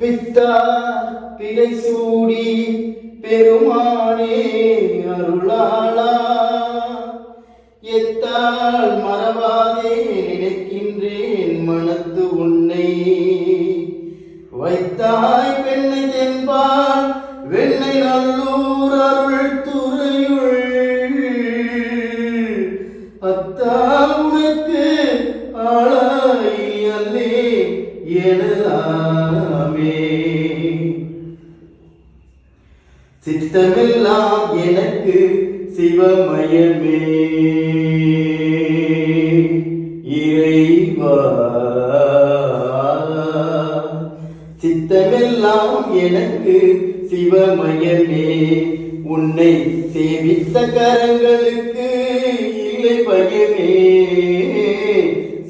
பித்தா பிழை சூடி பெருமானே அருளாளா. எத்தால் மறவாதே நினைக்கின்றேன் மனத்து உன்னை. வைத்தாய் ஆளாய் அல்லே எனலாமே. சித்தமெல்லாம் எனக்கு சிவமயமே. இறைவா. சித்தமெல்லாம் எனக்கு சிவமயமே. உன்னை சேவித்த கரங்களுக்கு இல்லை பயமே.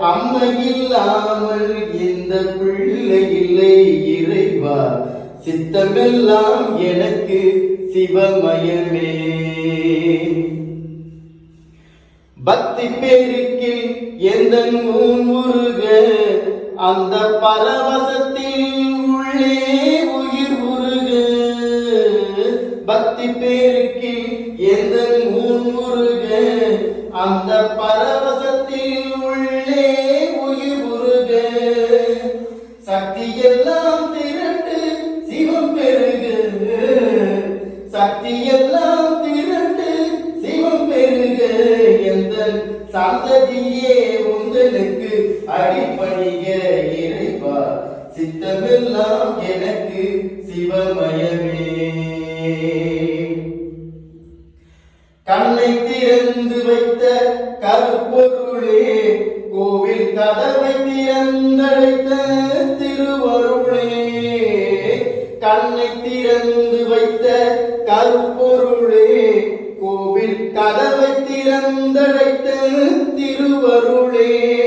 அம்மையில்லாமல் இந்த பிள்ளை இல்லை இறைவா. சித்தமெல்லாம் எனக்கு சிவமயமே. பக்தி பேருக்கில் எந்த முருக அந்த பரவசத்தில் உள்ளே உயிர் உருக பக்தி பேருக்கில் எந்த முருக அந்த பரவச சக்தி எல்லாம் திரண்டு சிவம் பெருக சக்தி எல்லாம் திரண்டு சிவம் பெருக எந்த சந்ததியே உங்களுக்கு அடிப்பணிக இறைவா. சித்தமெல்லாம் எனக்கு சிவமயமே. கற்பொருளே கோவில் கதவை திறந்தழைத்த திருவருளே. கண்ணை திறந்து வைத்த கற்பொருளே கோவில் கதவை திறந்தழைத்த திருவருளே.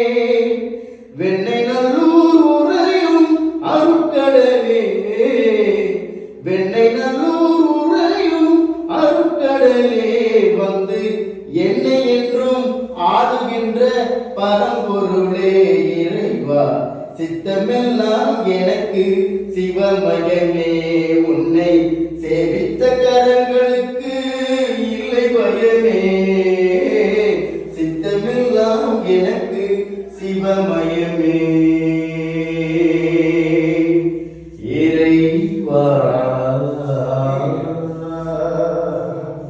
பரம்பொருளே இறைவா சித்தமெல்லாம் எனக்கு சிவமயமே.